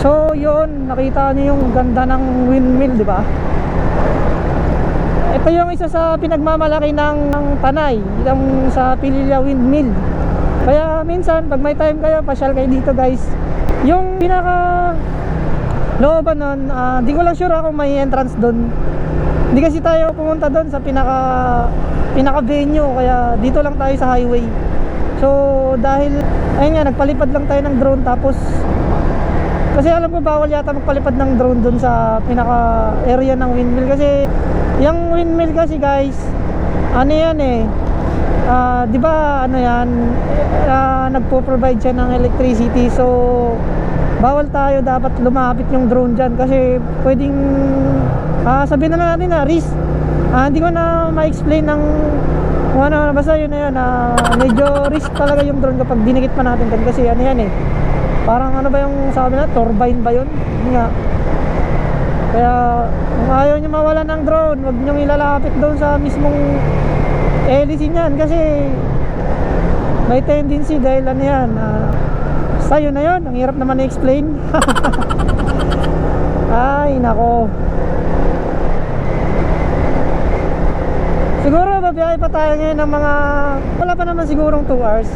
So, yun, nakita niyo yung ganda ng windmill, di ba? Ito yung isa sa pinagmamalaki ng, ng Tanay, yung sa Pililla Windmill. Kaya minsan, pag may time kayo, pasyal kayo dito guys. Yung pinaka looban nun, ah, di ko lang sure ako may entrance doon. Hindi kasi tayo pumunta doon sa pinaka pinaka venue, kaya dito lang tayo sa highway. So, dahil, ayun nga, nagpalipad lang tayo ng drone tapos kasi alam ko bawal yata magpalipad ng drone doon sa pinaka area ng windmill. Kasi yung windmill kasi guys ano yan eh ah, di ba ano yan uh, nagpo-provide siya ng electricity. So bawal tayo dapat lumapit yung drone dyan kasi pwedeng ah, sabihin na natin na risk. Ah, hindi ko na ma-explain ng ano basta yun na yun ah, medyo risk talaga yung drone kapag dinikit pa natin kasi ano yan eh Parang ano ba yung sabi na, turbine ba yun? Nga. Kaya kung ayaw nyo mawala ng drone, huwag nyo ilalapit doon sa mismong hélice niyan kasi may tendency dahil ano yan. Uh, yun na yun, ang hirap naman i-explain. Ay, nako. Siguro babiyahe pa tayo ngayon ng mga wala pa naman sigurong 2 hours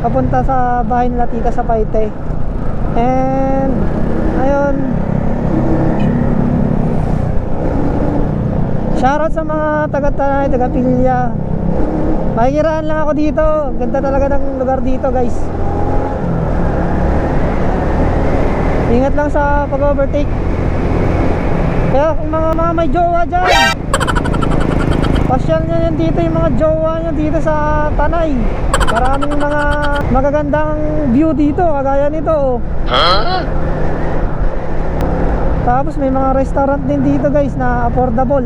papunta sa bahay nila tita sa Paite and ayun. Shoutout sa mga taga Tanay, taga Pilya makikiraan lang ako dito. Ganda talaga ng lugar dito guys. Ingat lang sa pag overtake kaya kung mga, mga may jowa dyan pasyal nyo yan dito yung mga jowa nyo dito sa Tanay. Maraming mga magagandang view dito kagaya nito oh. tapos may mga restaurant din dito guys na affordable.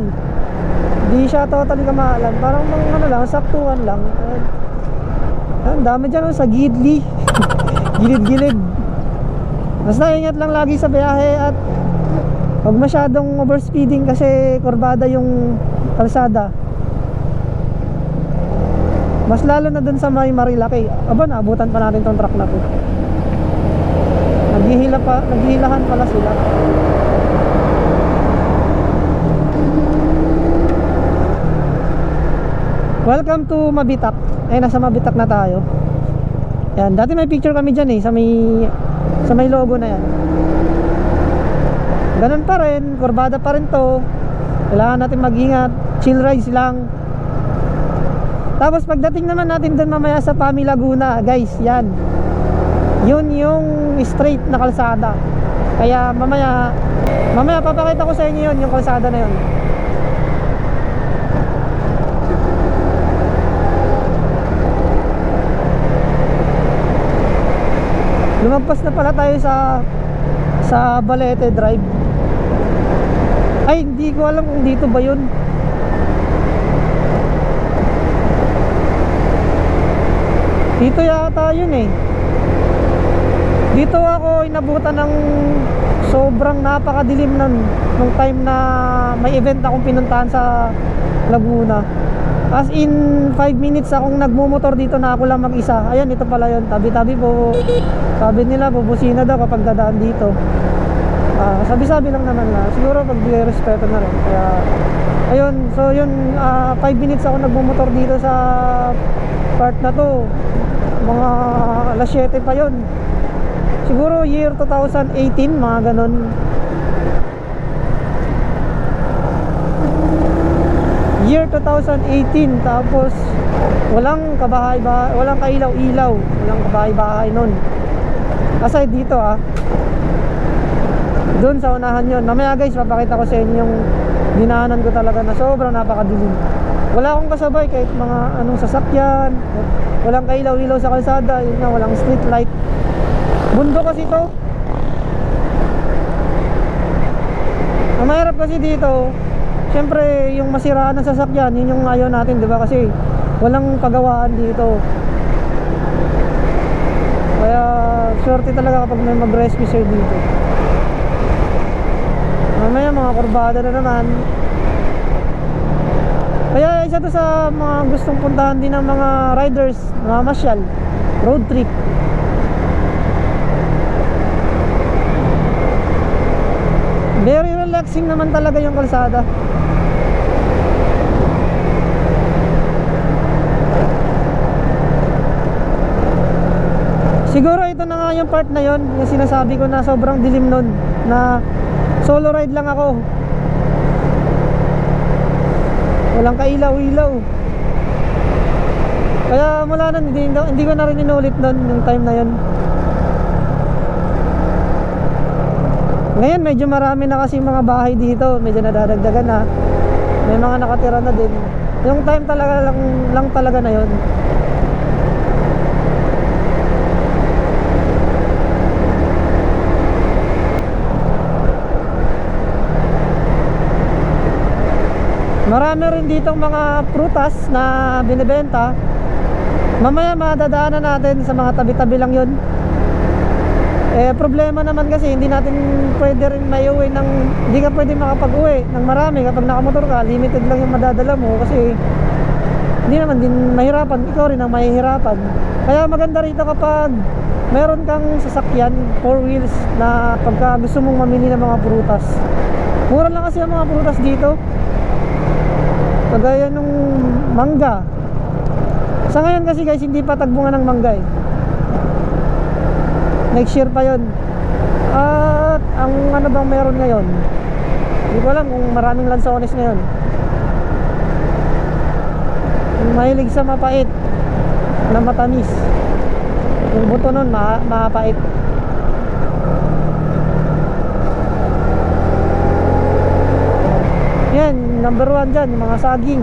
Di siya totally kamahalan parang mga ano lang saktuhan lang. Ang dami dyan oh, sa Gidli. Gilid-gilid. Basta ingat lang lagi sa biyahe at huwag masyadong overspeeding kasi kurbada yung kalsada mas lalo na dun sa may Marilaki. Aba, naabutan pa natin tong truck na to. Naghihila pa, naghihilahan pala sila. Welcome to Mabitak. Ay, nasa Mabitak na tayo. Yan, dati may picture kami dyan eh, sa may, sa may logo na yan. Ganun pa rin, kurbada pa rin to. Kailangan natin mag-ingat. Chill rides lang. Tapos pagdating naman natin doon mamaya sa Pami Laguna, guys, yan. Yun yung straight na kalsada. Kaya mamaya, mamaya papakita ko sa inyo yun, yung kalsada na yun. Lumagpas na pala tayo sa sa Balete Drive. Ay, hindi ko alam kung dito ba yun. Dito yata yun eh. Dito ako inabutan ng sobrang napakadilim nun nung time na may event akong pinuntahan sa Laguna. As in 5 minutes akong nagmumotor dito na ako lang mag-isa. Ayan, ito pala yun. Tabi-tabi po. Sabi nila, bubusina daw kapag dadaan dito. Ah, sabi-sabi lang naman na. Siguro pag respeto na rin. Kaya, ayun. So, yun, 5 minutes ako nagmumotor dito sa part na to mga alas 7 pa yon siguro year 2018 mga ganon year 2018 tapos walang kabahay ba walang kailaw-ilaw walang kabahay-bahay nun. Aside dito ah. Doon sa unahan yon mamaya guys papakita ko sa inyo yung dinaanan ko talaga na sobrang napakadilim wala akong kasabay kahit mga anong sasakyan. Walang kailaw-ilaw sa kalsada yun nga walang street light. Bundo kasi to. Ang mahirap kasi dito syempre yung masiraan ng sasakyan yun yung ayaw natin di ba? Kasi walang pagawaan dito. Kaya swerte talaga kapag may mag-rescue sa'yo dito. Mamaya mga kurbada na naman kaya isa to sa mga gustong puntahan din ng mga riders, mga masyal, road trip. relaxing naman talaga yung kalsada. Siguro ito na nga yung part na yon, yung sinasabi ko na sobrang dilim nun, na solo ride lang ako. Walang kailaw-ilaw. Kaya mula nun, hindi, hindi ko na rin inulit nun yung time na yon. Ngayon medyo marami na kasi mga bahay dito, medyo nadadagdagan na. May mga nakatira na din. Yung time talaga lang, lang talaga na yon. Marami rin ditong mga prutas na binibenta. Mamaya madadaanan natin sa mga tabi-tabi lang yun. Eh problema naman kasi hindi natin pwede rin maiuwi ng hindi ka pwede makapag-uwi ng marami kapag nakamotor ka, limited lang yung madadala mo kasi hindi naman din mahirapan, ikaw rin ang mahihirapan. Kaya maganda rito kapag meron kang sasakyan, four wheels na pagka gusto mong mamili ng mga prutas. Mura lang kasi ang mga prutas dito. Kagaya nung mangga. Sa ngayon kasi guys, hindi pa tagbunga ng mangga eh. Next year pa yon. At ang ano bang meron ngayon? Hindi ko alam kung maraming lansones ngayon. Mahilig sa mapait na matamis. Yung buto nun, ma mapait. Yan, number one dyan, yung mga saging.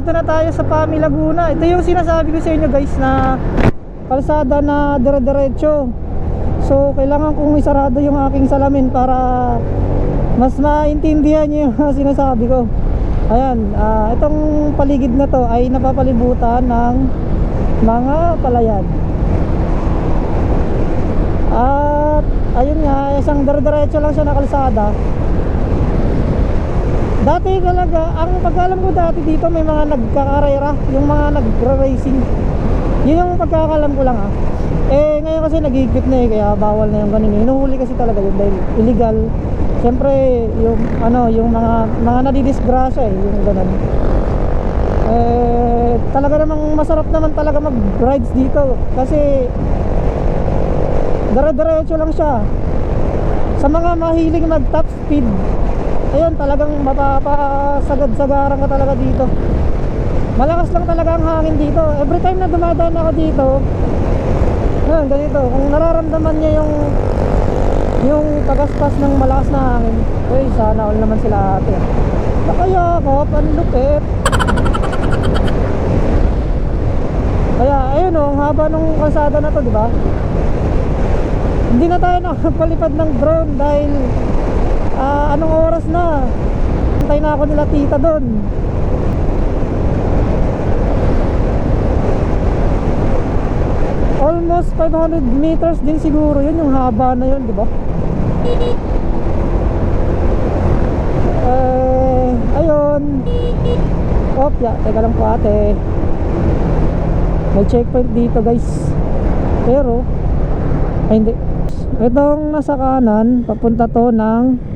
Nandito na tayo sa Pami Laguna. Ito yung sinasabi ko sa inyo guys na kalsada na dire-diretso. So, kailangan kong isarado yung aking salamin para mas maintindihan niyo yung sinasabi ko. Ayan, ah, itong paligid na to ay napapalibutan ng mga palayan. At ayun nga, isang dire-diretso lang siya na kalsada. Dati talaga, ang pagkalam ko dati dito may mga nagkakarera, yung mga nagra-racing. Yun yung pagkakalam ko lang ah. Eh ngayon kasi nagigipit na eh, kaya bawal na yung ganun. Hinuhuli kasi talaga yun dahil illegal. Siyempre, yung ano, yung mga mga nadidisgrasya eh, yung ganun. Eh, talaga namang masarap naman talaga mag-rides dito kasi dire-diretso lang siya. Sa mga mahilig mag top speed, ayun talagang mapapasagad-sagaran ka talaga dito. Malakas lang talaga ang hangin dito. Every time na dumadaan ako dito ayun ganito. Kung nararamdaman niya yung yung pagaspas ng malakas na hangin uy sana all naman sila ate. Nakayakop ang lupit kaya ayun o ang haba nung kalsada na to di ba? Hindi na tayo nakapalipad ng drone dahil Ah, oras na? Na ako nila tita doon. Almost 500 meters din siguro yun, yung haba na yun, di ba? Eh, ayun. Opya, teka lang po ate. May checkpoint dito guys. Pero, ay hindi. Itong nasa kanan, papunta to ng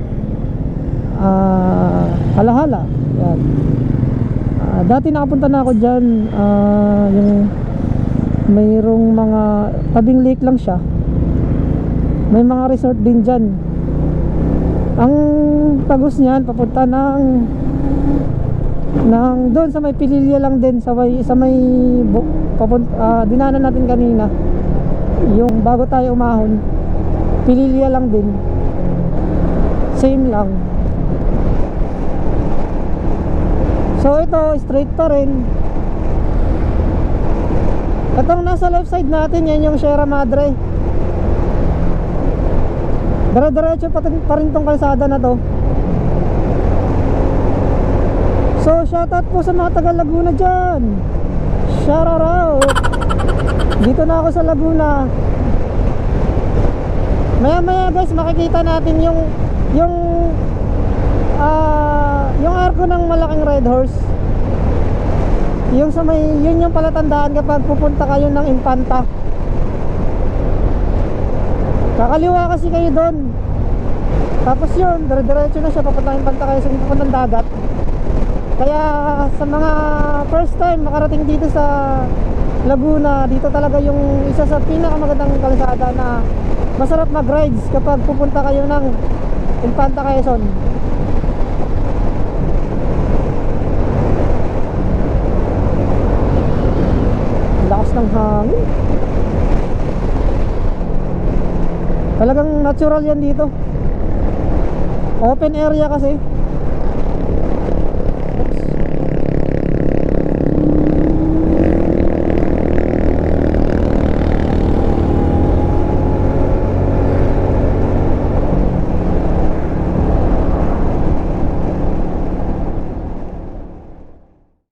ah halahala yan Ah, dati nakapunta na ako dyan ah, yung mayroong mga tabing lake lang siya may mga resort din dyan ang tagos niyan papunta ng Nang doon sa may Pililya lang din sa may sa may bu- papunt ah, dinanan natin kanina. Yung bago tayo umahon. Pililya lang din. Same lang. So ito straight pa rin. Itong nasa left side natin yan yung Sierra Madre. Dire-diretso pa, tin- pa rin tong kalsada na to. So, shoutout po sa mga taga Laguna dyan. Shout out. Dito na ako sa Laguna. Maya maya guys, makikita natin yung yung ah yung arko ng malaking red horse. Yung sa may yun yung palatandaan kapag pupunta kayo ng Infanta. Kakaliwa kasi kayo doon. Tapos yun, dire-diretso na siya papunta Infanta kayo sa papuntang dagat. Kaya sa mga first time makarating dito sa Laguna, dito talaga yung isa sa pinakamagandang kalsada na masarap mag-rides kapag pupunta kayo ng Infanta Quezon. Ng. Talagang natural yan dito. Open area kasi.